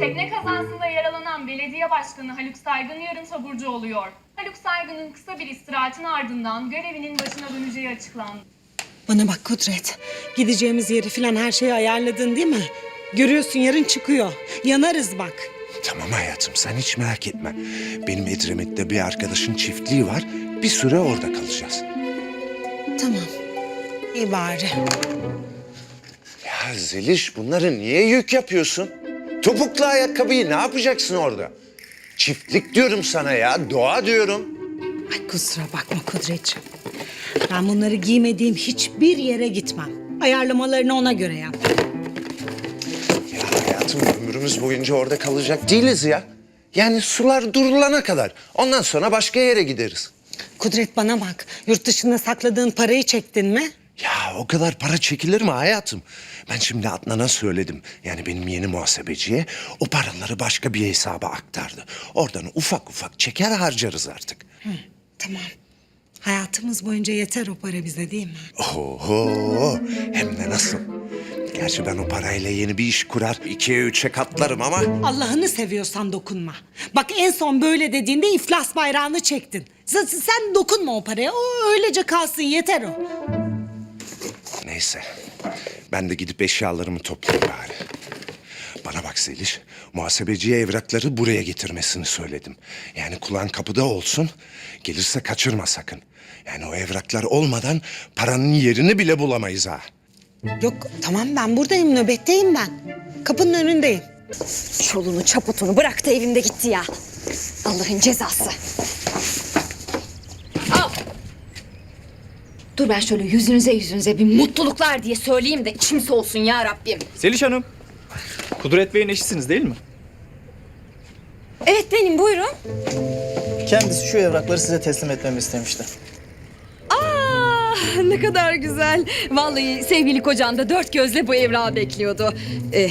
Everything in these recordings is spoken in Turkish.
Tekne kazasında yaralanan belediye başkanı Haluk Saygın yarın taburcu oluyor. Haluk Saygın'ın kısa bir istirahatin ardından görevinin başına döneceği açıklandı. Bana bak Kudret. Gideceğimiz yeri falan her şeyi ayarladın değil mi? Görüyorsun yarın çıkıyor. Yanarız bak. Tamam hayatım sen hiç merak etme. Benim Edremit'te bir arkadaşın çiftliği var. Bir süre orada kalacağız. Tamam. İyi bari. Ya Zeliş bunları niye yük yapıyorsun? Topuklu ayakkabıyı ne yapacaksın orada? Çiftlik diyorum sana ya, doğa diyorum. Ay kusura bakma Kudretciğim. Ben bunları giymediğim hiçbir yere gitmem. Ayarlamalarını ona göre yap. Ya hayatım ömrümüz boyunca orada kalacak değiliz ya. Yani sular durulana kadar. Ondan sonra başka yere gideriz. Kudret bana bak. Yurt dışında sakladığın parayı çektin mi? O kadar para çekilir mi hayatım? Ben şimdi Adnan'a söyledim. Yani benim yeni muhasebeciye o paraları başka bir hesaba aktardı. Oradan ufak ufak çeker harcarız artık. Tamam. Hayatımız boyunca yeter o para bize değil mi? Oho hem de nasıl? Gerçi ben o parayla yeni bir iş kurar, ikiye üçe katlarım ama... Allah'ını seviyorsan dokunma. Bak en son böyle dediğinde iflas bayrağını çektin. Sen, sen dokunma o paraya. O öylece kalsın yeter o. Neyse, ben de gidip eşyalarımı toplayayım bari. Bana bak Zeliş, muhasebeciye evrakları buraya getirmesini söyledim. Yani kulağın kapıda olsun, gelirse kaçırma sakın. Yani o evraklar olmadan paranın yerini bile bulamayız ha. Yok tamam ben buradayım nöbetteyim ben. Kapının önündeyim. Çoluğunu çaputunu bıraktı evimde gitti ya. Allah'ın cezası. Dur ben şöyle yüzünüze yüzünüze bir mutluluklar diye söyleyeyim de içim soğusun ya Rabbim. Seliş Hanım. Kudret Bey'in eşisiniz değil mi? Evet benim buyurun. Kendisi şu evrakları size teslim etmemi istemişti. Aa, ne kadar güzel. Vallahi sevgili kocam da dört gözle bu evrağı bekliyordu. Ee,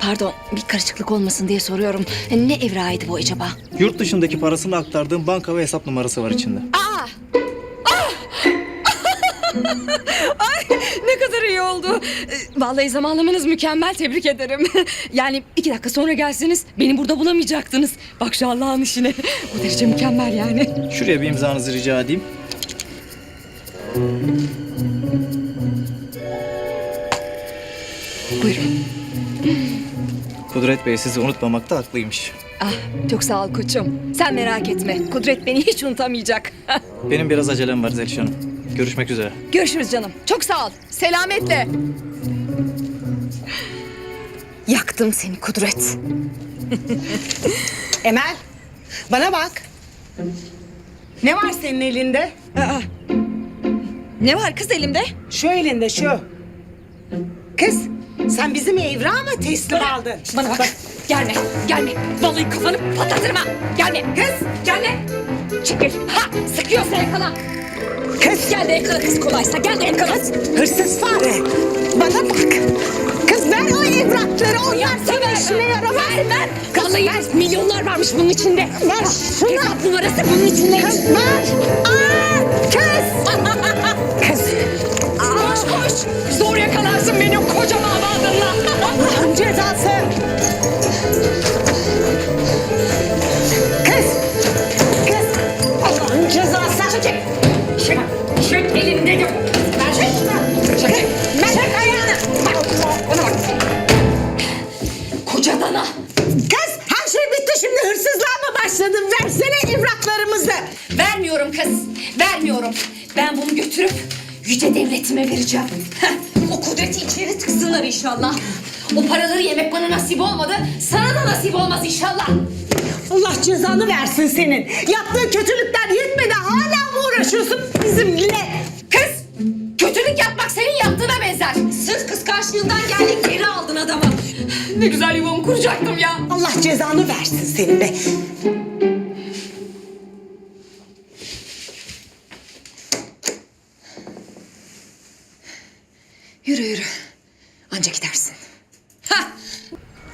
pardon bir karışıklık olmasın diye soruyorum. Ne evrağıydı bu acaba? Yurt dışındaki parasını aktardığım banka ve hesap numarası var içinde. Aa! Ay ne kadar iyi oldu. Ee, Vallahi zamanlamanız mükemmel tebrik ederim. Yani iki dakika sonra gelseniz beni burada bulamayacaktınız. Bak şu Allah'ın işine. Bu derece mükemmel yani. Şuraya bir imzanızı rica edeyim. Buyurun. Kudret Bey sizi unutmamakta haklıymış. Ah çok sağ ol koçum. Sen merak etme. Kudret beni hiç unutamayacak. Benim biraz acelem var Zeliş Hanım. Görüşmek üzere. Görüşürüz canım. Çok sağ ol. Selametle. Yaktım seni Kudret. Emel bana bak. Ne var senin elinde? Ne var kız elimde? Şu elinde şu. Kız sen bizim evrağı mı teslim aldın? Bana bak. Gelme, gelme. Vallahi kafanı patlatırım ha. Gelme. Kız, gelme. Çekil. Ha, sıkıyorsa yakala. Kız. Gel de yakala kız kolaysa. Gel de yakala. Hırsız fare. Bana bak. Kız ver o evrakları. Onlar sana işine yaramaz. Ver, ver. Vallahi milyonlar varmış bunun içinde. Ver şunu. Hesap numarası bunun içindeymiş. Kız ver. Aa, kız. Kız. Koş koş. Zor yakalarsın benim koca damadımla. Allah'ın cezası. Kız. Kız. Allah'ın cezası. Çek. Çek. Çek elini dedim. Ver çek. Çek. Çek ayağını. Bak. Bana bak. Koca dana. Kız her şey bitti şimdi hırsızlığa mı başladın? Versene evraklarımızı. Vermiyorum kız. Vermiyorum. Ben bunu götürüp yüce devletime vereceğim. O kudreti içeri tıksınlar inşallah. O paraları yemek bana nasip olmadı. Sana da nasip olmaz inşallah. Allah cezanı versin senin. Yaptığın kötülükler yetmedi hala uğraşıyorsun bizimle? Kız! Kötülük yapmak senin yaptığına benzer. Sırf kıskançlığından geldin geri aldın adamı. Ne güzel yuvamı kuracaktım ya. Allah cezanı versin senin de. Yürü yürü. Anca gidersin. Hah!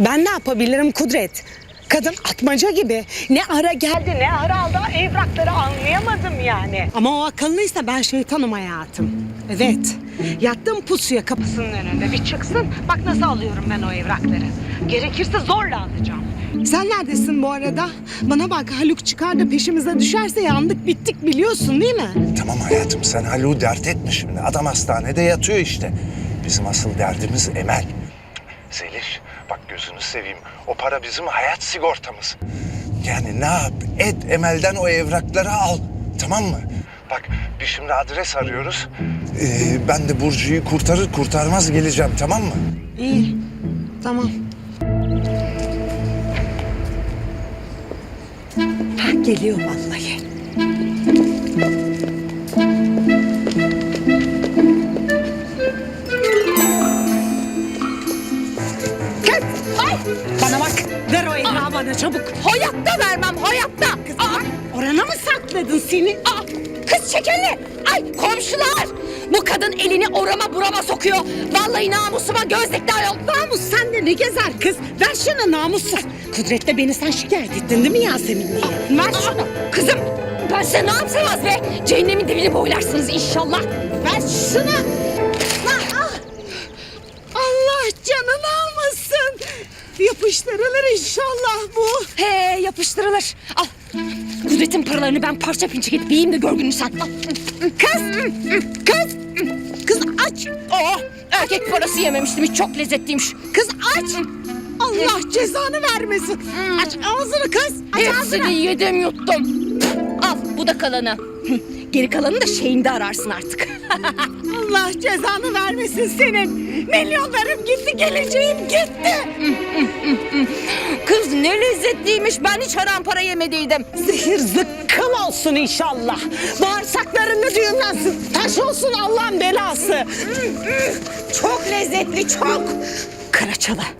Ben ne yapabilirim Kudret? Kadın atmaca gibi. Ne ara geldi ne ara aldı evrakları anlayamadım yani. Ama o akıllıysa ben şeytanım hayatım. Evet. Yattım pusuya kapısının önünde. Bir çıksın. Bak nasıl alıyorum ben o evrakları. Gerekirse zorla alacağım. Sen neredesin bu arada? Bana bak Haluk çıkar da peşimize düşerse yandık bittik biliyorsun değil mi? Tamam hayatım sen Haluk'u dert etme şimdi. Adam hastanede yatıyor işte. Bizim asıl derdimiz Emel. Zeliş gözünü seveyim. O para bizim hayat sigortamız. Yani ne yap et Emel'den o evrakları al. Tamam mı? Bak biz şimdi adres arıyoruz. Ee, ben de Burcu'yu kurtarır kurtarmaz geleceğim tamam mı? İyi. Tamam. Ha, geliyor vallahi. Seni? Aa, kız çekilli. Ay komşular. Bu kadın elini orama burama sokuyor. Vallahi namusuma göz dikti ayol. Namus sende ne gezer kız? Ver şunu namussuz. Kudret'le beni sen şikayet ettin değil mi Yasemin diye? Ver şunu. Kızım ben size ne yapsamaz be? Cehennemin dibini boylarsınız inşallah. Ver şunu. Lan, ah! Allah canını almasın. Yapıştırılır inşallah bu. He yapıştırılır. Al. Kudret'in paralarını ben parça pinçik edip yiyeyim de gör gününü sen. Al. Kız, kız, kız aç. Oh, erkek parası yememiştim hiç çok lezzetliymiş. Kız aç. Allah cezanı vermesin. Aç ağzını kız. Aç ağzını. Hepsini yedim yuttum. Al bu da kalanı. Geri kalanı da şeyinde ararsın artık. Allah cezanı vermesin senin. Milyonlarım gitti, geleceğim gitti. Kız ne lezzetliymiş ben hiç haram para yemediydim. Zehir zıkkım olsun inşallah. Bağırsaklarını düğümlensin. Taş olsun Allah'ın belası. Çok lezzetli çok. Karaçalı.